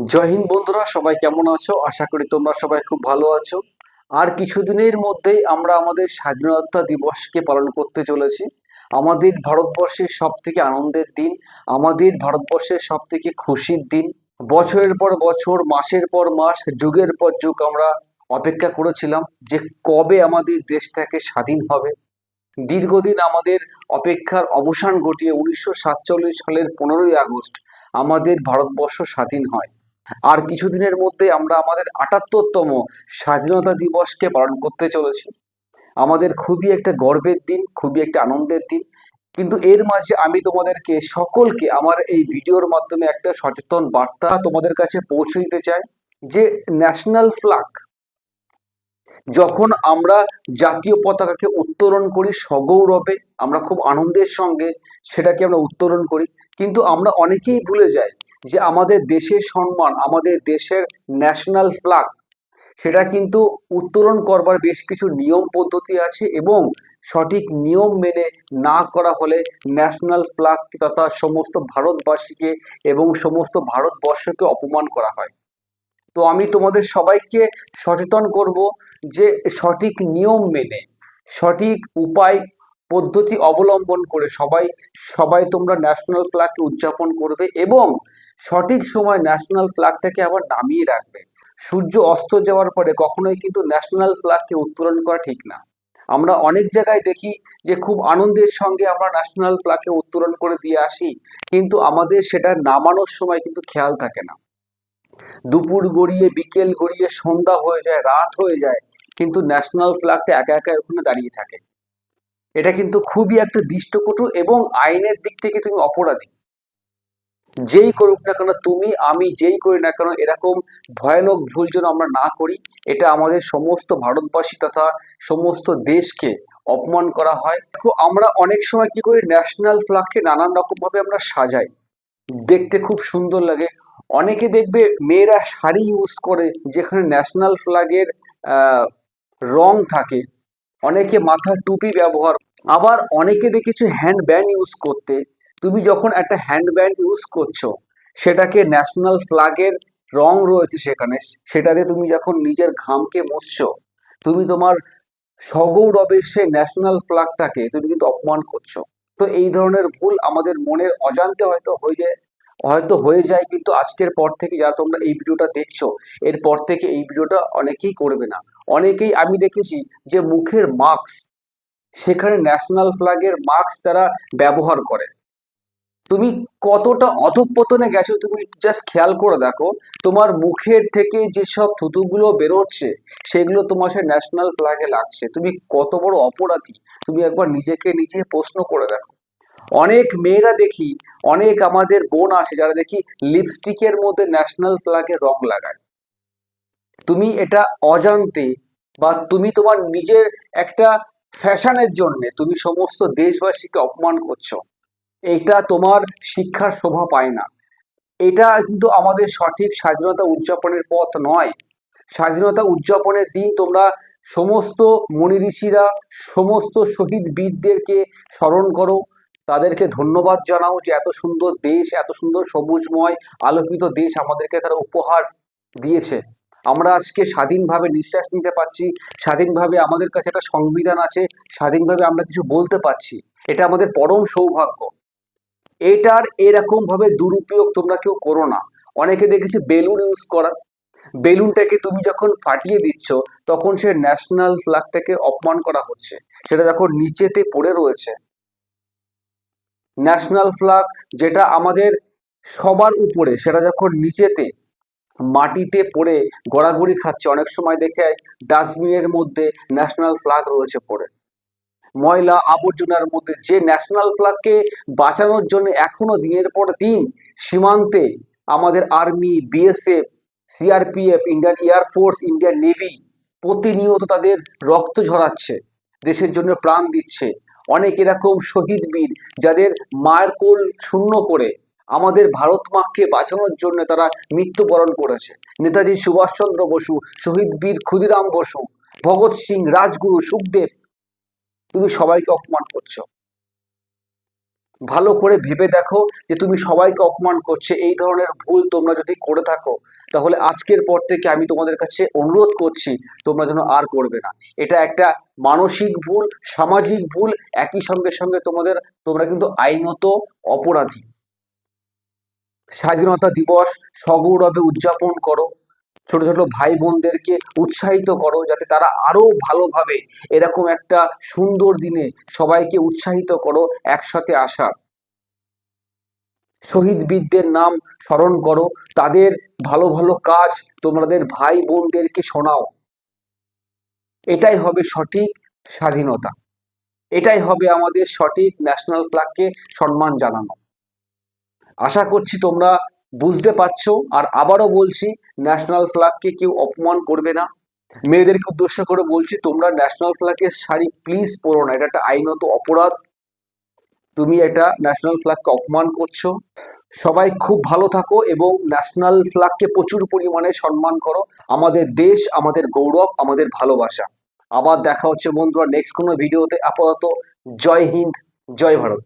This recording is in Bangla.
জয় হিন্দ বন্ধুরা, সবাই কেমন আছো? আশা করি তোমরা সবাই খুব ভালো আছো। আর কিছুদিনের মধ্যেই আমরা আমাদের স্বাধীনতা দিবসকে পালন করতে চলেছি। আমাদের ভারতবর্ষের সব থেকে আনন্দের দিন, আমাদের ভারতবর্ষের সব থেকে খুশির দিন। বছরের পর বছর, মাসের পর মাস, যুগের পর যুগ আমরা অপেক্ষা করেছিলাম যে কবে আমাদের দেশটাকে স্বাধীন হবে। দীর্ঘদিন আমাদের অপেক্ষার অবসান ঘটিয়ে উনিশশো সাতচল্লিশ সালের পনেরোই আগস্ট আমাদের ভারতবর্ষ স্বাধীন হয়। আর কিছুদিনের মধ্যে আমরা আমাদের আটাত্তরতম স্বাধীনতা দিবসকে পালন করতে চলেছি। আমাদের খুবই একটা গর্বের দিন, খুবই একটা আনন্দের দিন। কিন্তু এর মাঝে আমি তোমাদেরকে, সকলকে আমার এই ভিডিওর মাধ্যমে একটা সচেতন বার্তা তোমাদের কাছে পৌঁছে দিতে চাই যে ন্যাশনাল ফ্ল্যাগ। যখন আমরা জাতীয় পতাকাকে উত্তোলন করি সগৌরবে, আমরা খুব আনন্দের সঙ্গে সেটাকে আমরা উত্তোলন করি। কিন্তু আমরা অনেকেই ভুলে যাই যে আমাদের দেশের সম্মান, আমাদের দেশের ন্যাশনাল ফ্ল্যাগ সেটা কিন্তু উত্তোলন করবার বেশ কিছু নিয়ম পদ্ধতি আছে এবং সঠিক নিয়ম মেনে না করা হলে ন্যাশনাল ফ্ল্যাগ তথা সমস্ত ভারতবাসীকে এবং সমস্ত ভারতবর্ষকে অপমান করা হয়। তো আমি তোমাদের সবাইকে সচেতন করব যে সঠিক নিয়ম মেনে, সঠিক উপায়, পদ্ধতি অবলম্বন করে সবাই সবাই তোমরা ন্যাশনাল ফ্ল্যাগকে উদযাপন করবে এবং সঠিক সময় ন্যাশনাল ফ্ল্যাগটাকে আবার নামিয়ে রাখবে। সূর্য অস্ত যাওয়ার পরে কখনোই কিন্তু ন্যাশনাল ফ্ল্যাগকে উত্তোলন করা ঠিক না। আমরা অনেক জায়গায় দেখি যে খুব আনন্দের সঙ্গে আমরা ন্যাশনাল ফ্ল্যাগকে উত্তোলন করে দিয়ে আসি, কিন্তু আমাদের সেটা নামানোর সময় কিন্তু খেয়াল থাকে না। দুপুর গড়িয়ে, বিকেল গড়িয়ে, সন্ধ্যা হয়ে যায়, রাত হয়ে যায়, কিন্তু ন্যাশনাল ফ্ল্যাগটা একা একা ওখানে দাঁড়িয়ে থাকে। এটা কিন্তু খুবই একটা দৃষ্টকটু এবং আইনের দিক থেকে তুমি অপরাধী। যেই করুক না কেন, তুমি, আমি যেই করি না কেন, এরকম ভয়ানক ভুল যেন আমরা না করি, এটা আমাদের সমস্ত ভারতবাসী তথা সমস্ত দেশকে অপমান করা হয়। দেখো, আমরা অনেক সময় কি করি ন্যাশনাল ফ্ল্যাগকে নানান রকম ভাবে আমরা সাজাই। দেখতে খুব সুন্দর লাগে। অনেকে দেখবে, মেয়েরা শাড়ি ইউজ করে, যেখানে ন্যাশনাল ফ্ল্যাগের রং থাকে। অনেকে মাথার টুপি ব্যবহার। আবার অনেকে দেখেছি হ্যান্ড ব্যান্ড ইউজ করতে। তুমি যখন একটা হ্যান্ড ব্যান্ড ইউজ করছ, সেটাকে ন্যাশনাল ফ্ল্যাগের রং রয়েছে সেখানে সেটাতে তুমি যখন নিজের ঘামকে মুছছো, তুমি তোমার সগৌরবে সে ন্যাশনাল ফ্ল্যাগটাকে তুমি কিন্তু অপমান করছ। তো এই ধরনের ভুল আমাদের মনের অজান্তে হয়তো হয়ে যায়, হয়তো হয়ে যায় কিন্তু আজকের পর থেকে যারা তোমরা এই ভিডিওটা দেখছ, এরপর থেকে এই ভিডিওটা অনেকেই করবে না। অনেকেই আমি দেখেছি যে মুখের মাস্ক সেখানে ন্যাশনাল ফ্ল্যাগের মাস্ক তারা ব্যবহার করে। তুমি কতটা অধঃপতনে গেছো, তুমি জাস্ট খেয়াল করে দেখো, তোমার মুখের থেকে যেসব থুতুগুলো বেরোচ্ছে, সেগুলো তোমার সে ন্যাশনাল ফ্ল্যাগে লাগছে। তুমি কত বড় অপরাধী, তুমি একবার নিজেকে নিজে প্রশ্ন করে দেখো। অনেক মেয়েরা দেখি, অনেক আমাদের বোন আছে যারা দেখি লিপস্টিকের মধ্যে ন্যাশনাল ফ্ল্যাগে রং লাগায়। তুমি এটা অজান্তে বা তুমি তোমার নিজের একটা ফ্যাশনের জন্য তুমি সমস্ত দেশবাসীকে অপমান করছ। এটা তোমার শিক্ষার শোভা পায় না। এটা কিন্তু আমাদের সঠিক স্বাধীনতা উদযাপনের পথ নয়। স্বাধীনতা উদযাপনের দিন তোমরা সমস্ত মনি ঋষিরা, সমস্ত শহীদ বীরদেরকে স্মরণ করো। তাদেরকে ধন্যবাদ জানাও যে এত সুন্দর দেশ, এত সুন্দর সবুজময়, আলোকিত দেশ আমাদেরকে তারা উপহার দিয়েছে। আমরা আজকে স্বাধীনভাবে নিঃশ্বাস নিতে পারছি, স্বাধীনভাবে আমাদের কাছে একটা সংবিধান আছে, স্বাধীনভাবে আমরা কিছু বলতে পারছি। এটা আমাদের পরম সৌভাগ্য। এটার এরকম ভাবে দুরুপয়োগ তোমরা কেউ করো না। অনেকে দেখেছি বেলুন ইউজ করা। বেলুনটাকে তুমি যখন ফাটিয়ে দিচ্ছ, তখন সে ন্যাশনাল ফ্ল্যাগটাকে অপমান করা হচ্ছে। সেটা দেখো নিচেতে পড়ে রয়েছে। ন্যাশনাল ফ্ল্যাগ যেটা আমাদের সবার উপরে, সেটা যখন নিচেতে, মাটিতে পড়ে গড়াগড়ি খাচ্ছে। অনেক সময় দেখে ডাস্টবিনের মধ্যে ন্যাশনাল ফ্ল্যাগ রয়েছে পড়ে। ময়লা আবর্জনার মধ্যে যে ন্যাশনাল ফ্ল্যাগকে বাঁচানোর জন্য এখনও দিনের পর দিন সীমান্তে আমাদের army BSF CRPF Indian air force Indian navy প্রতিনিয়ত তাদের রক্ত ঝরাচ্ছে, দেশের জন্য প্রাণ দিচ্ছে। অনেক এরকম শহীদ বীর যাদের মায়ের কোল শূন্য করে আমাদের ভারত মাকে বাঁচানোর জন্য তারা মৃত্যুবরণ করেছে। নেতাজি সুভাষচন্দ্র বসু, শহীদ বীর ক্ষুদিরাম বসু, ভগৎ সিং, রাজগুরু, সুখদেব তুমি সবাইকে অপমান করছ। ভালো করে ভেবে দেখো যে তুমি সবাইকে অপমান করছে, এই ধরনের ভুল তোমরা যদি করে থাকো, তাহলে আজকের পর থেকে আমি তোমাদের কাছে অনুরোধ করছি, তোমরা যেন আর করবে না। এটা একটা মানসিক ভুল, সামাজিক ভুল, একই সঙ্গে সঙ্গে তোমাদের, তোমরা কিন্তু আইনত অপরাধী। স্বাধীনতা দিবস সগৌরবে উদযাপন করো। ছোট ছোট ভাই বোনদেরকে উৎসাহিত করো যাতে তারা আরও ভালোভাবে এরকম একটা সুন্দর দিনে সবাইকে উৎসাহিত করো, একসাথে আসার শহীদ বীরদের নাম স্মরণ করো, তাদের ভালো ভালো কাজ তোমাদের ভাই বোনদেরকে শোনাও। এটাই হবে সঠিক স্বাধীনতা। এটাই হবে আমাদের সঠিক ন্যাশনাল ফ্ল্যাগকে সম্মান জানানো। আশা করছি তোমরা বুঝতে পারছ? আর আবারও বলছি ন্যাশনাল ফ্ল্যাগকে কেউ অপমান করবে না। মেয়েদেরকে উদ্দেশ্য করে বলছি, তোমরা ন্যাশনাল ফ্ল্যাগের শাড়ি প্লিজ পরো না। এটা একটা আইনত অপরাধ। তুমি এটা ন্যাশনাল ফ্ল্যাগকে অপমান করছ। সবাই খুব ভালো থাকো এবং ন্যাশনাল ফ্ল্যাগকে প্রচুর পরিমাণে সম্মান করো। আমাদের দেশ, আমাদের গৌরব, আমাদের ভালোবাসা। আবার দেখা হচ্ছে বন্ধুরা নেক্সট কোনো ভিডিওতে। আপাতত জয় হিন্দ, জয় ভারত।